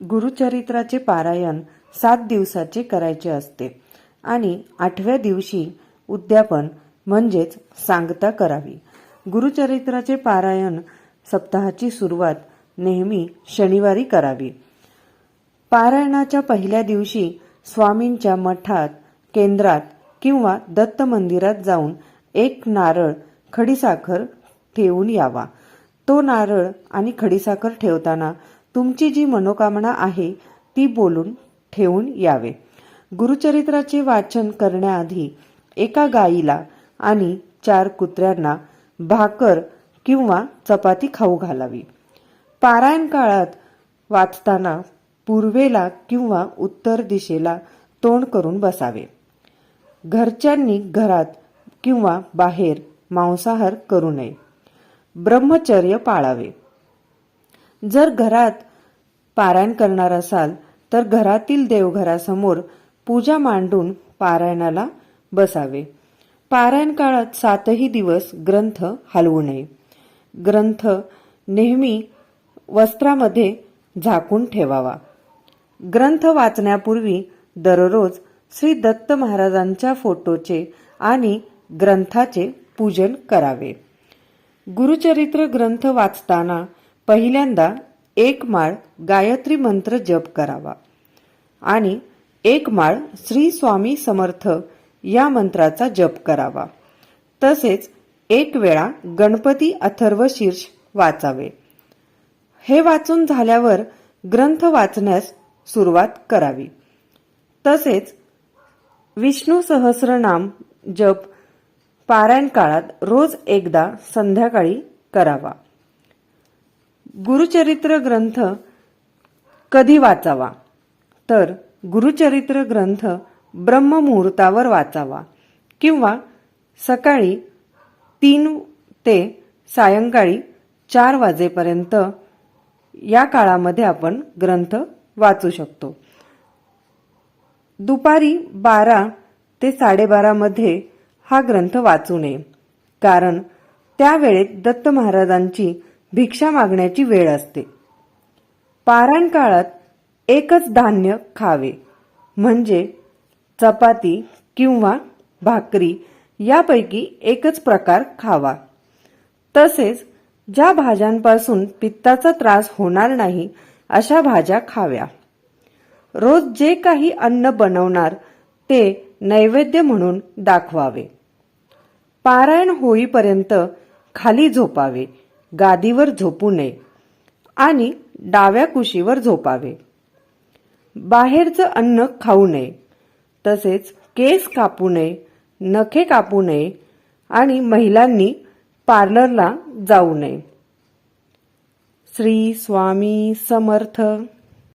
गुरुचरित्राचे पारायण सात दिवसाचे करायचे असते आणि आठव्या दिवशी उद्यापन म्हणजेच सांगता करावी. गुरुचरित्राचे पारायण सप्ताहाची सुरुवात नेहमी शनिवारी करावी. पारायणाच्या पहिल्या दिवशी स्वामींच्या मठात केंद्रात किंवा दत्त मंदिरात जाऊन एक नारळ खडीसाखर ठेवून यावा. तो नारळ आणि खडीसाखर ठेवताना तुमची जी मनोकामना आहे ती बोलून ठेवून यावे. गुरुचरित्राचे वाचन करण्याआधी एका गाईला आणि चार कुत्र्यांना भाकर किंवा चपाती खाऊ घालावी. पारायण काळात वाचताना पूर्वेला किंवा उत्तर दिशेला तोंड करून बसावे. घरच्यांनी घरात किंवा बाहेर मांसाहार करू नये. ब्रह्मचर्य पाळावे. जर घरात पारायण करणार असाल तर घरातील देवघरासमोर पूजा मांडून पारायणाला बसावे. पारायण काळात सातही दिवस ग्रंथ हलवू नये. ग्रंथ नेहमी वस्त्रामध्ये झाकून ठेवावा. ग्रंथ वाचण्यापूर्वी दररोज श्री दत्त महाराजांच्या फोटोचे आणि ग्रंथाचे पूजन करावे. गुरुचरित्र ग्रंथ वाचताना पहिल्यांदा एक माळ गायत्री मंत्र जप करावा. आणि एक माळ श्री स्वामी समर्थ या मंत्राचा जप करावा. तसेच एक वेळा गणपती अथर्व शीर्ष वाचावे. हे वाचून झाल्यावर ग्रंथ वाचण्यास सुरुवात करावी. तसेच विष्णू सहस्रनाम जप पारायण काळात रोज एकदा संध्याकाळी करावा. गुरुचरित्र ग्रंथ कधी वाचावा? तर गुरुचरित्र ग्रंथ ब्रह्ममुहूर्तावर वाचावा. किंवा सकाळी तीन ते सायंकाळी चार वाजेपर्यंत या काळामध्ये आपण ग्रंथ वाचू शकतो. दुपारी बारा ते साडेबारामध्ये हा ग्रंथ वाचू नये. कारण त्यावेळेत दत्त महाराजांची भिक्षा मागण्याची वेळ असते. पारायण काळात एकच धान्य खावे म्हणजे चपाती किंवा भाकरी यापैकी एकच प्रकार खावा. तसेच ज्या भाज्यांपासून पित्ताचा त्रास होणार नाही अशा भाज्या खाव्या. रोज जे काही अन्न बनवणार ते नैवेद्य म्हणून दाखवावे. पारायण होईपर्यंत खाली झोपावे. गादीवर झोपू नये आणि डाव्या कुशीवर झोपावे. बाहेरचं अन्न खाऊ नये तसेच केस कापू नये नखे कापू नये आणि महिलांनी पार्लरला जाऊ नये. श्री स्वामी समर्थ.